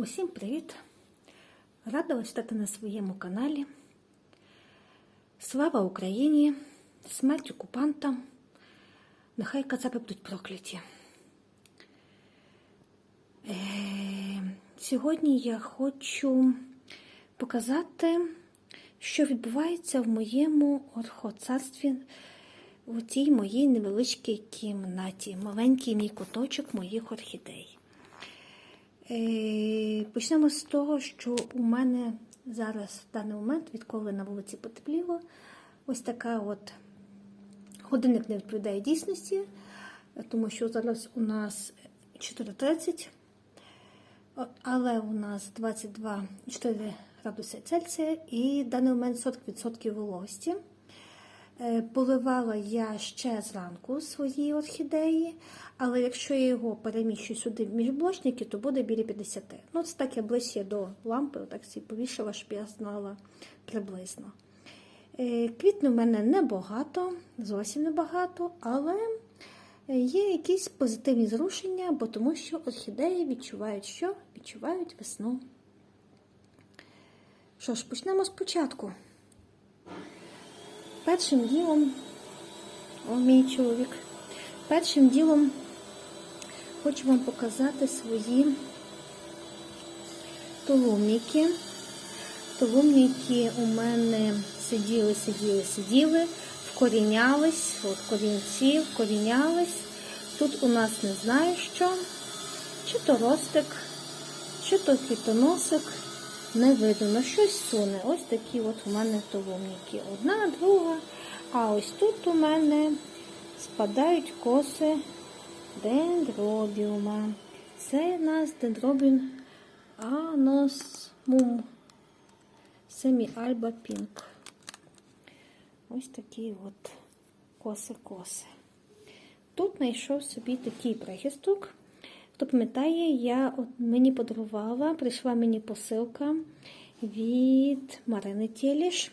Усім привіт! Рада вас вітати на своєму каналі. Слава Україні! Смерть окупантам! Нехай кацапи будуть прокляті. Е, сьогодні я хочу показати, що відбувається в моєму орхоцарстві у цій моїй невеличкій кімнаті, маленький мій куточок моїх орхідей. Е, Почнемо з того, що у мене зараз в даний момент, відколи на вулиці потепліло, ось така от годинник не відповідає дійсності, тому що зараз у нас 4.30, але у нас 22,4 градуси Цельсія і в даний момент 40% вологості. Е, Поливала я ще зранку свої орхідеї, але якщо я його переміщу сюди в міжблочники, то буде біля 50. Ну, це так я ближче до лампи, отак всі повішала, щоб я знала приблизно. Е, Квітне в мене небагато, зовсім небагато, але є якісь позитивні зрушення, бо тому що орхідеї відчувають що? Відчувають весну. Що ж, почнемо спочатку. Першим ділом, о, мій чоловік, першим ділом хочу вам показати свої толумніки. Толумніки у мене сиділи, сиділи, сиділи, вкорінялись, от корінці, вкорінялись. Тут у нас не знаю що, чи то ростик, чи то квітоносик. Не видно, ну щось суне. Ось такі от у мене толомніки. Одна, друга. А ось тут у мене спадають коси дендробіума. Це у нас дендробін аносмум. Семі Альба Пінк. Ось такі от коси-коси. Тут знайшов собі такий прихисток. Хто пам'ятає, я от мені подарувала, прийшла мені посилка від Марини Тіліш.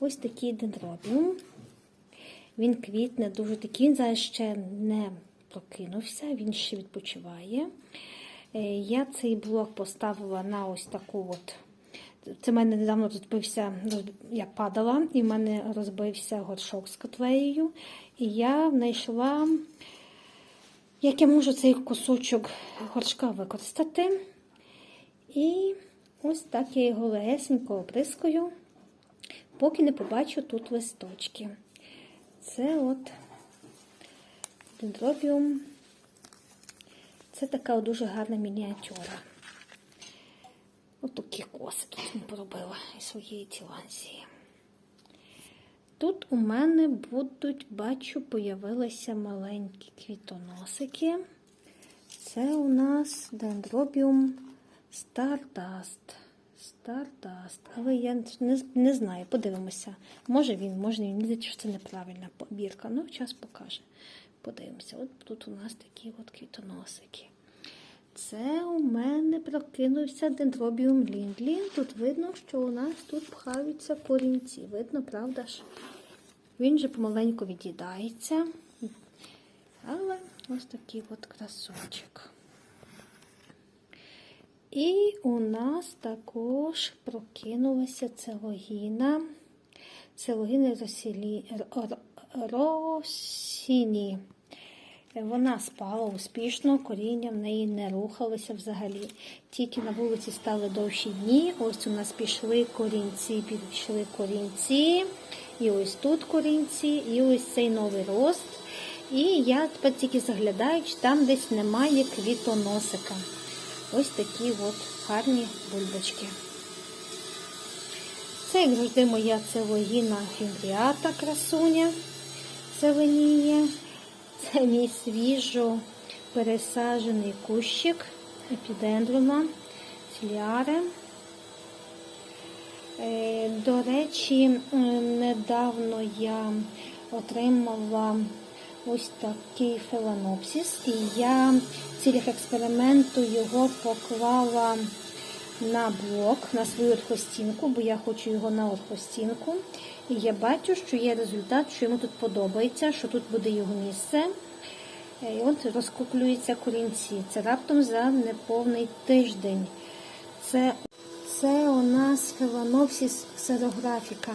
Ось такий дендробіум. Він квітне, дуже такий, він зараз ще не прокинувся, він ще відпочиває. Я цей блок поставила на ось таку от. Це в мене недавно розбився, я падала, і в мене розбився горшок з котлеєю. І я знайшла. Як я можу цей кусочок горшка використати. І ось так я його легесенько оприскую, поки не побачу тут листочки. Це от дендробіум. Це така дуже гарна мініатюра. Ось такі коси тут не поробила із своєї тіланзії. Тут у мене будуть, бачу, появилися маленькі квітоносики. Це у нас дендробіум Stardust. Stardust. Але я не, не знаю, подивимося. Може він, може він. Що це неправильна побірка. Ну, час покаже. Подивимося. От тут у нас такі от квітоносики. Це у мене прокинувся дендробіум ліндлі. Тут видно, що у нас тут пхаються корінці. Видно, правда ж? Він же помаленьку від'їдається. Але ось такий от красунчик. І у нас також прокинулася целогіна. Целогіна Росіні. Вона спала успішно, коріння в неї не рухалося взагалі. Тільки на вулиці стали довші дні. Ось у нас пішли корінці, пішли корінці. І ось тут корінці, і ось цей новий рост. І я тепер тільки заглядаю, чи там десь немає квітоносика. Ось такі от гарні бульбочки. Це, як завжди, моя целогіна фімбріата красуня зеленіє. Це мій свіжо пересаджений кущик епідендрона філіари. До речі, недавно я отримала ось такий феланопсис, і я в цілях експерименту його поклала на блок, на свою орхостінку, бо я хочу його на орхостінку. І я бачу, що є результат, що йому тут подобається, що тут буде його місце. І от розкуплюються корінці. Це раптом за неповний тиждень. Це, це у нас філанопсис ксерографіка.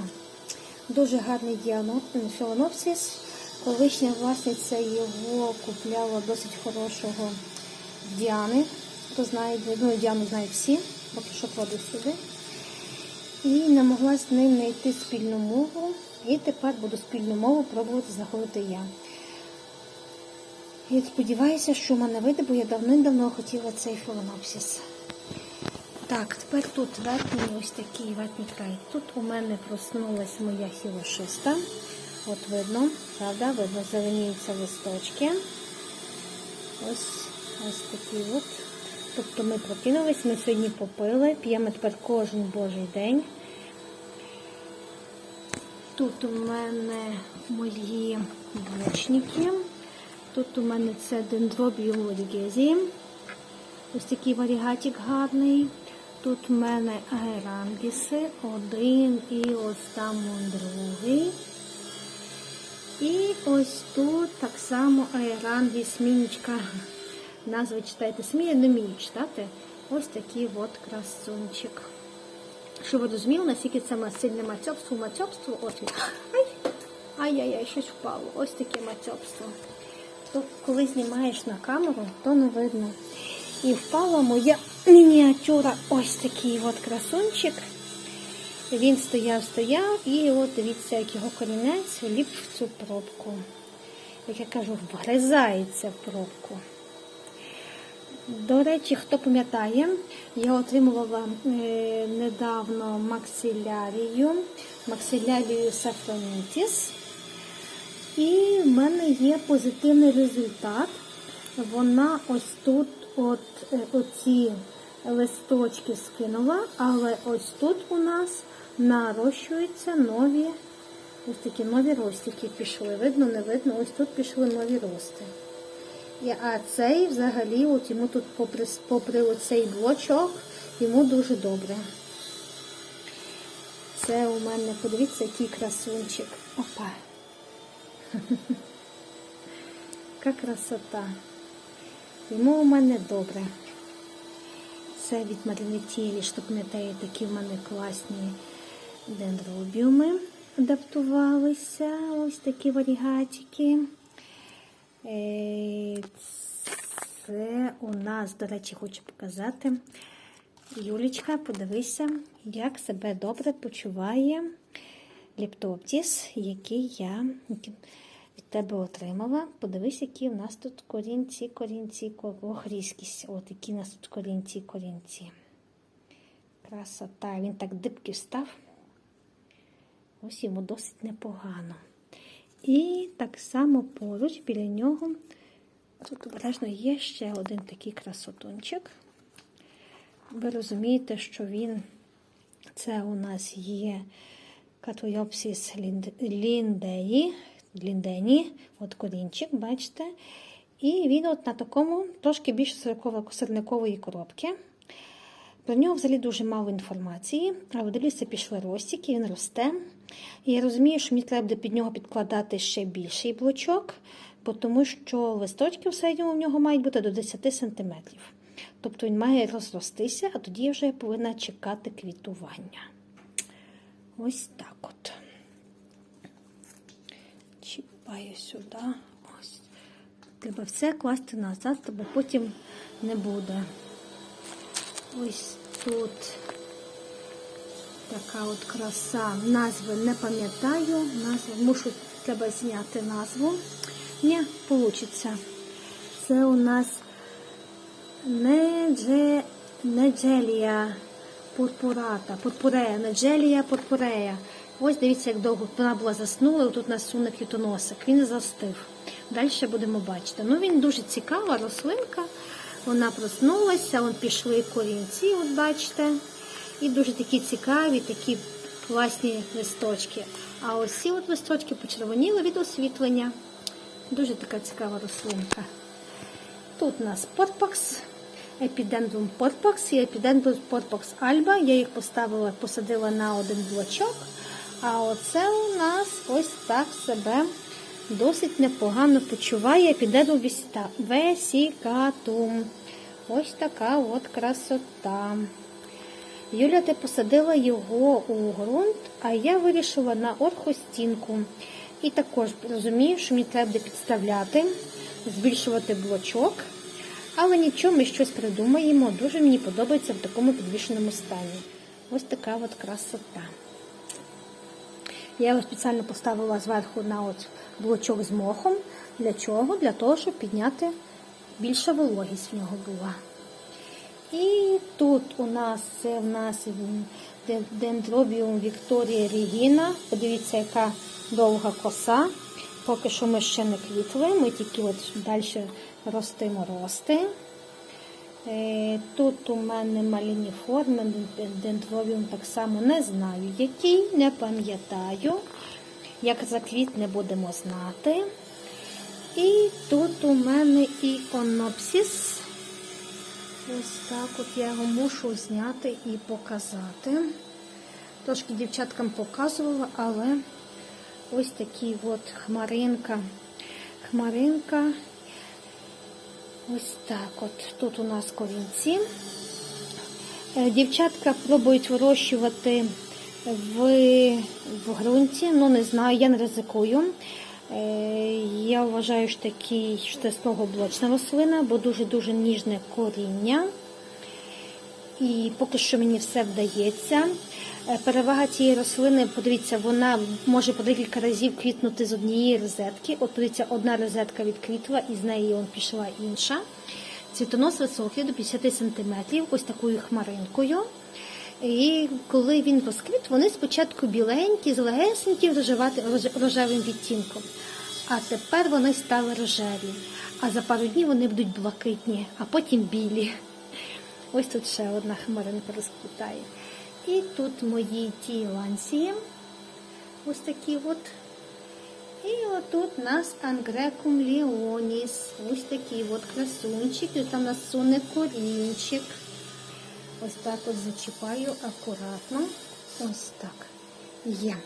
Дуже гарний діано- філанопсис. Колишня власниця його купляла досить хорошого в Діани. Хто знає, ну Діану знають всі, поки що кладу сюди. І не могла з ним знайти спільну мову. І тепер буду спільну мову пробувати знаходити я. І сподіваюся, що в мене вийде, бо я давним-давно хотіла цей філанопсис. Так, тепер тут верхній ось такий верхній край. Тут у мене проснулась моя хілошиста. От видно, правда, видно, зеленіються листочки. Ось ось такі от. Тобто ми прокинулись, ми сьогодні попили, п'ємо тепер кожен божий день. Тут у мене мої блочники. Тут у мене це дендробіум. Ось такий варігатик гарний. Тут у мене аерангіси, один і ось там другий. І ось тут так само аерангіс, мінічка. Назви читайте самі, не вмію читати. Ось такий от красунчик. Щоб ви розуміли, наскільки це сильне мацьобство, мацьобство, от він. Ай! Ай-яй-яй, щось впало. Ось таке мацьобство. То коли знімаєш на камеру, то не видно. І впала моя мініатюра. Ось такий от красунчик. Він стояв, стояв, і от дивіться, як його корінець вліп в цю пробку. Як я кажу, вгризається в пробку. До речі, хто пам'ятає, я отримувала е, недавно максилярію, максилярію сафронітіс. І в мене є позитивний результат. Вона ось тут от е, оці листочки скинула, але ось тут у нас нарощуються нові, ось такі нові ростики пішли. Видно, не видно, ось тут пішли нові рости. А цей взагалі, от йому тут попри, попри оцей блочок, йому дуже добре. Це у мене, подивіться, який красунчик. Опа. Яка красота. Йому у мене добре. Це від Марини Тілі, що пам'ятаєте, такі в мене класні дендробіуми адаптувалися. Ось такі варігатики. Е, Це у нас, до речі, хочу показати. Юлічка, подивися, як себе добре почуває ліптоптіс, який я тебе отримала. Подивись, які у нас тут корінці, корінці, ох, різкість. От які у нас тут корінці, корінці. Красота. Він так дибки встав. Ось йому досить непогано. І так само поруч біля нього. Тут обережно є ще один такий красотунчик. Ви розумієте, що він, це у нас є Катойопсіс ліндеї, ліндені, от корінчик, бачите. І він от на такому трошки більше сирникової коробки. Про нього взагалі дуже мало інформації, але дивіться, пішли ростики, він росте. І я розумію, що мені треба буде під нього підкладати ще більший блочок, тому що листочки в середньому в нього мають бути до 10 см. Тобто він має розростися, а тоді я вже повинна чекати квітування. Ось так от. Чіпаю сюди. Ось. Треба все класти назад, бо потім не буде. Ось тут така от краса. Назви не пам'ятаю. Назви мушу треба зняти назву. Не вийде. Це у нас Недже... Неджелія пурпурата, пурпурея, Неджелія пурпурея. Ось дивіться, як довго вона була заснула, і тут нас суне квітоносик. Він застив. Далі будемо бачити. Ну, він дуже цікава рослинка. Вона проснулася, вон пішли корінці, от бачите. І дуже такі цікаві, такі класні листочки. А ось ці от листочки почервоніли від освітлення. Дуже така цікава рослинка. Тут у нас порпакс, епідендрум порпакс і епідендрум порпакс альба. Я їх поставила, посадила на один блочок. А оце у нас ось так себе досить непогано почуває епідендрум весікатум. Ось така от красота. Юля ти посадила його у ґрунт, а я вирішила на орхостінку. І також розумію, що мені треба буде підставляти, збільшувати блочок. Але нічого, ми щось придумаємо. Дуже мені подобається в такому підвішеному стані. Ось така от красота. Я його спеціально поставила зверху на от блочок з мохом. Для чого? Для того, щоб підняти більша вологість в нього була. І тут у нас це в нас дендробіум Вікторія Регіна. Подивіться, яка довга коса. Поки що ми ще не квітли, ми тільки от далі ростимо рости. Е, Тут у мене маліні форми, дендробіум так само не знаю, який, не пам'ятаю. Як заквітне, будемо знати. І тут у мене іконопсис. Ось так от я його мушу зняти і показати. Трошки дівчаткам показувала, але ось такий от хмаринка. Хмаринка. Ось так от. Тут у нас корінці. Е, Дівчатка пробують вирощувати в, в ґрунті, ну не знаю, я не ризикую. Е, Я вважаю, що такий що це сногоблочна рослина, бо дуже-дуже ніжне коріння. І поки що мені все вдається. Е, Перевага цієї рослини, подивіться, вона може по декілька разів квітнути з однієї розетки. От подивіться, одна розетка відквітла і з неї он пішла інша. Цвітонос високий до 50 см, ось такою хмаринкою. І коли він розквіт, вони спочатку біленькі, з легесеньким рожевим відтінком. А тепер вони стали рожеві. А за пару днів вони будуть блакитні, а потім білі. Ось тут ще одна хмаринка розквітає. І тут мої ті лансії. Ось такі от. І отут у нас Ангрекум Ліоніс. Ось такий от красунчик. І там у нас суне корінчик. Ось так от зачіпаю акуратно. Ось так. Є.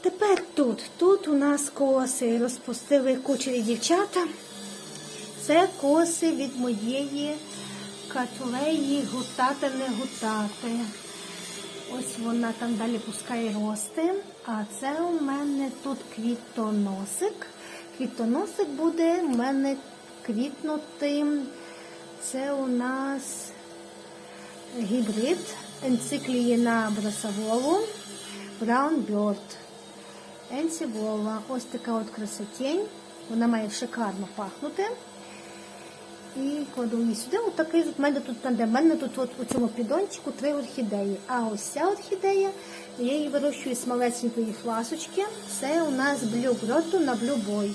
Тепер тут. Тут у нас коси розпустили кучері дівчата. Це коси від моєї котлеї гутати не гутати. Ось вона там далі пускає рости. А це у мене тут квітоносик. Квітоносик буде у мене квітнутим. Це у нас гібрид енциклієна бросоволу Brown Bird. Енсівола. Ось така от красотень. Вона має шикарно пахнути. І кладу її сюди. От мене тут де в мене тут от у цьому підончику три орхідеї. А ось ця орхідея, я її вирощую з малесенької фласочки. Це у нас блю гроту на блюбой.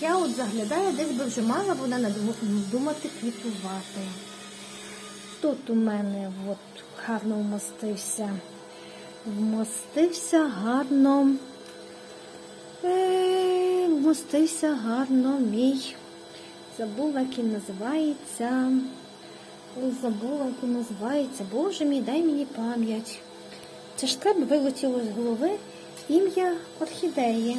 Я от заглядаю, десь би вже мала вона надумати квітувати. Тут у мене от гарно вмостився. Вмостився гарно. Е, вмостився гарно мій. Забула, як він називається. Забула, як він називається. Боже мій, дай мені пам'ять. Це ж тебе вилетіло з голови ім'я орхідеї.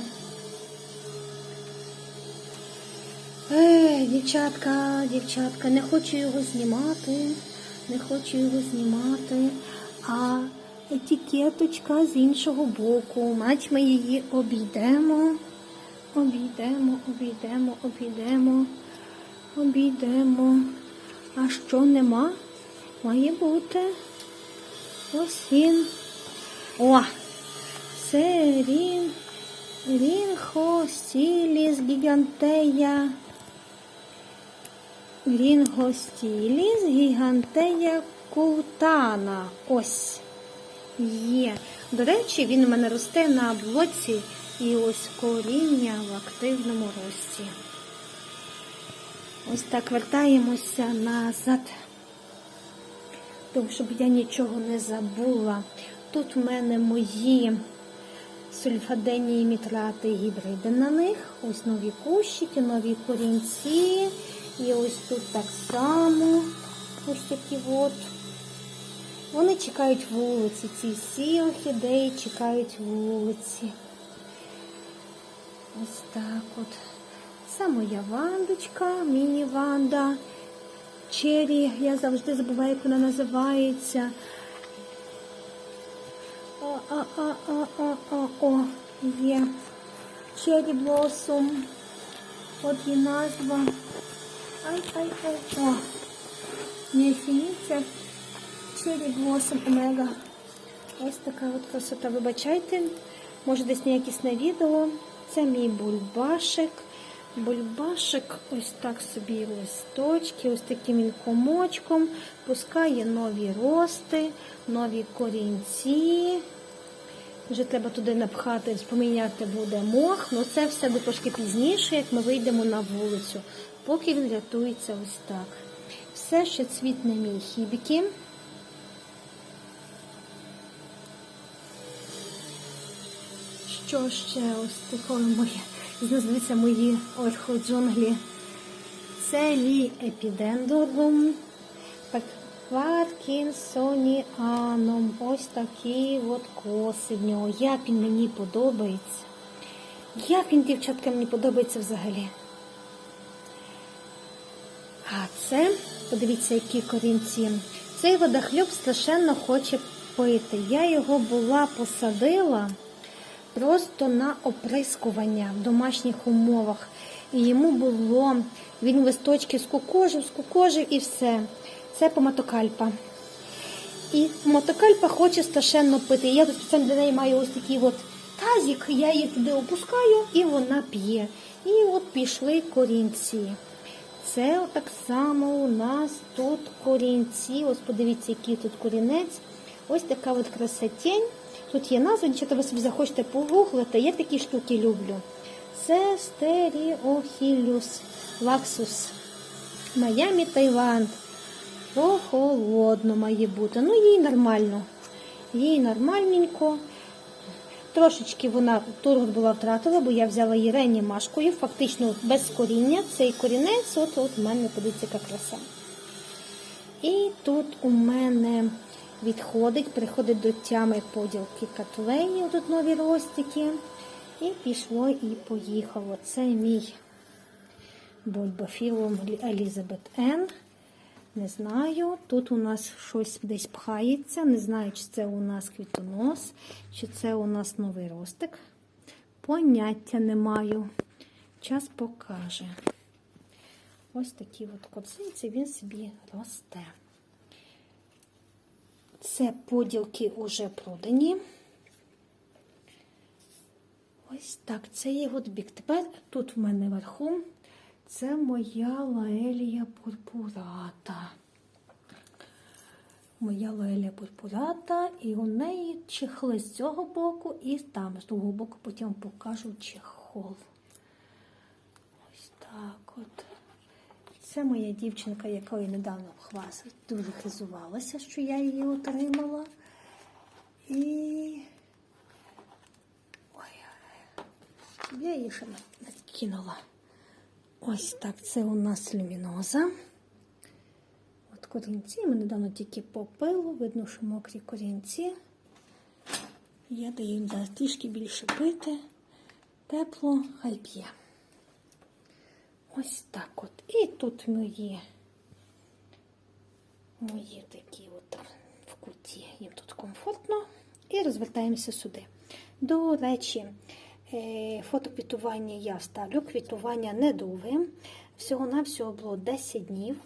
Е, дівчатка, дівчатка, не хочу його знімати, не хочу його знімати, а етикеточка з іншого боку. Мать ми її обійдемо, обійдемо, обійдемо, обійдемо, обійдемо. А що нема? Має бути. Ось він. О! Це рін. Рінхостіліс гігантея. Рінгостіліс гігантея култана. Ось є. До речі, він у мене росте на блоці і ось коріння в активному рості. Ось так вертаємося назад, тому щоб я нічого не забула. Тут в мене мої сульфаденні мітрати гібриди на них. Ось нові кущики, нові корінці. І ось тут так само ось от. Вони чекають вулиці. Ці всі орхідеї чекають вулиці. Ось так от. Це моя вандочка, міні-ванда. Чері, я завжди забуваю, як вона називається. а, а, а, а, а, о, є. Cherry Blossom. От є назва. Ай, ай, ай, о. Не фініця. Cherry Blossom Omega. Ось така от красота. Вибачайте, може десь неякісне відео. Це мій бульбашик. Бульбашик ось так собі листочки, ось таким він комочком, пускає нові рости, нові корінці. Вже треба туди напхати, поміняти буде мох, але це все буде трошки пізніше, як ми вийдемо на вулицю, поки він рятується ось так. Все ще цвітне мій хібіки. Що ще ось такое моє, називається мої орходжунглі. Це мій епідендорум. Паркінсоніаном. Ось такі от коси в нього. Як він мені подобається. Як він, дівчатка, мені подобається взагалі. А це, подивіться, які корінці. Цей водохлюб страшенно хоче пити. Я його була посадила просто на оприскування в домашніх умовах. І йому було, він листочки скукожив, скукожив і все. Це поматокальпа. І мотокальпа хоче страшенно пити. Я тут спеціально для неї маю ось такий от тазик, я її туди опускаю і вона п'є. І от пішли корінці. Це так само у нас тут корінці. Ось подивіться, який тут корінець. Ось така от красотень. Тут є назва, якщо ви собі захочете погуглити, я такі штуки люблю. Це стеріохілюс лаксус. Майамі Таїланд. Прохолодно має бути. Ну, їй нормально. Їй нормальненько. Трошечки вона тургор була втратила, бо я взяла її реанімашкою, фактично без коріння. Цей корінець, от от у мене подивіться, яка краса. І тут у мене відходить, приходить до тями поділки котлені, тут нові ростики. І пішло і поїхало. Це мій бульбафілом Елізабет Н. Не знаю. Тут у нас щось десь пхається. Не знаю, чи це у нас квітонос, чи це у нас новий ростик. Поняття не маю. Час покаже. Ось такі от коцинці він собі росте. Це поділки вже продані. Ось так, це є от бік. Тепер тут в мене вверху це моя лаелія пурпурата. Моя лаелія пурпурата, і у неї чехли з цього боку, і там, з другого боку, потім покажу чехол. Ось так от. Це моя дівчинка, якою недавно хвастала, дуже хизувалася, що я її отримала. І ой, я її ще накинула. Ось так, це у нас люміноза. От корінці, ми недавно тільки попило, видно, що мокрі корінці. Я даю їм трішки більше пити. Тепло, хай п'є. Ось так от. І тут мої, мої такі от в куті, їм тут комфортно. І розвертаємося сюди. До речі, фотоквітування я ставлю, квітування недовге. Всього-навсього було 10 днів.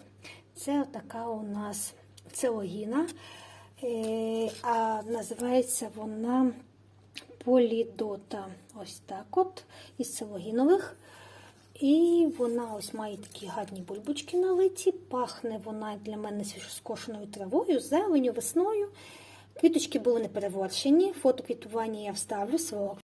Це така у нас целогіна, а називається вона полідота. Ось так от, із целогінових. І вона ось має такі гарні бульбочки на лиці. Пахне вона для мене свіжоскошеною травою, зеленю, весною. Квіточки були не переворшені. Фото квітування я вставлю свого